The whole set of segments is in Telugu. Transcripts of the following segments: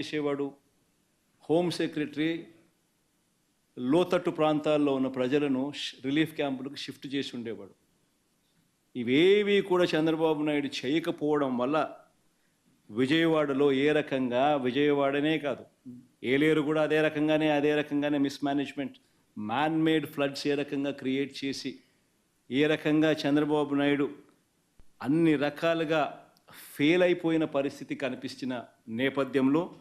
చేసేవాడు. హోమ్ సెక్రటరీ లోతట్టు ప్రాంతాల్లో ఉన్న ప్రజలను రిలీఫ్ క్యాంపులకు షిఫ్ట్ చేసి ఉండేవాడు. ఇవేవి కూడా చంద్రబాబు నాయుడు చేయకపోవడం వల్ల విజయవాడలో ఏ రకంగా విజయవాడనే కాదు ఏలేరు కూడా అదే రకంగానే అదే రకంగానే మిస్మేనేజ్మెంట్ మ్యాన్ మేడ్ ఫ్లడ్స్ ఏ రకంగా క్రియేట్ చేసి ఏ రకంగా చంద్రబాబు నాయుడు అన్ని రకాలుగా ఫెయిల్ అయిపోయిన పరిస్థితి కనిపించిన నేపథ్యంలో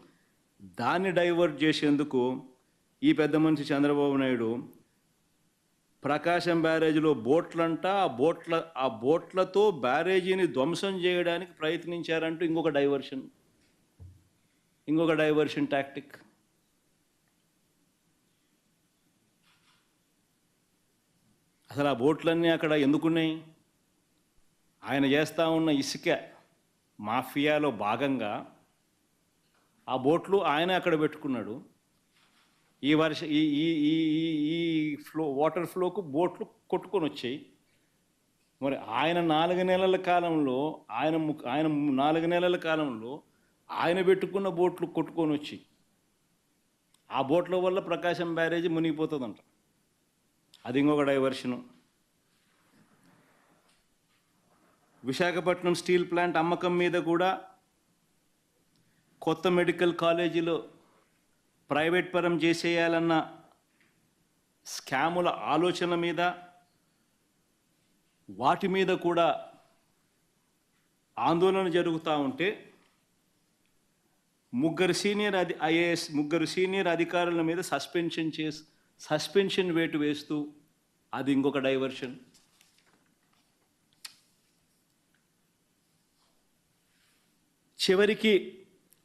దాన్ని డైవర్ట్ చేసేందుకు ఈ పెద్ద మనిషి చంద్రబాబు నాయుడు ప్రకాశం బ్యారేజీలో బోట్లంట ఆ బోట్ల ఆ బోట్లతో బ్యారేజీని ధ్వంసం చేయడానికి ప్రయత్నించారంటూ ఇంకొక డైవర్షన్. ఇంకొక డైవర్షన్ టాక్టిక్. అసలు ఆ బోట్లన్నీ అక్కడ ఎందుకున్నాయి? ఆయన చేస్తూ ఉన్న ఇసుక మాఫియాలో భాగంగా ఆ బోట్లు ఆయన అక్కడ పెట్టుకున్నాడు. ఈ వర్ష ఈ ఈ ఈ ఈ- ఈ ఫ్లో వాటర్ ఫ్లోకు బోట్లు కొట్టుకొని వచ్చాయి. మరి ఆయన నాలుగు నెలల కాలంలో ఆయన ఆయన నాలుగు నెలల కాలంలో ఆయన పెట్టుకున్న బోట్లు కొట్టుకొని వచ్చి ఆ బోట్ల వల్ల ప్రకాశం బ్యారేజీ మునిగిపోతుందంట. అది ఇంకొక డైవర్షను. విశాఖపట్నం స్టీల్ ప్లాంట్ అమ్మకం మీద కూడా కొత్త మెడికల్ కాలేజీలో ప్రైవేట్ పరం చేసేయాలన్న స్కాముల ఆలోచన మీద వాటి మీద కూడా ఆందోళన జరుగుతూ ఉంటే ముగ్గురు సీనియర్ అధి ఐఏఎస్ ముగ్గురు సీనియర్ అధికారుల మీద సస్పెన్షన్ చేసి సస్పెన్షన్ వేటు వేస్తూ అది ఇంకొక డైవర్షన్. చివరికి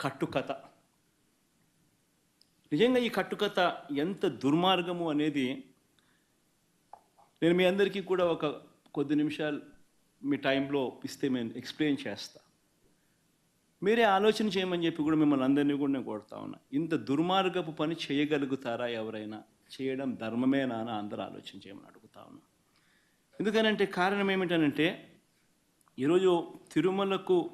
కట్టుకథ. నిజంగా ఈ కట్టుకథ ఎంత దుర్మార్గము అనేది నేను మీ అందరికీ కూడా ఒక కొద్ది నిమిషాలు మీ టైంలో ఇస్తే నేను ఎక్స్ప్లెయిన్ చేస్తా. మీరే ఆలోచన చేయమని చెప్పి కూడా మిమ్మల్ని అందరినీ కూడా నేను కొడతా ఉన్నా. ఇంత దుర్మార్గపు పని చేయగలుగుతారా ఎవరైనా? చేయడం ధర్మమేనా అని అందరూ ఆలోచన చేయమని అడుగుతా ఉన్నా. ఎందుకనంటే కారణం ఏమిటనంటే ఈరోజు తిరుమలకు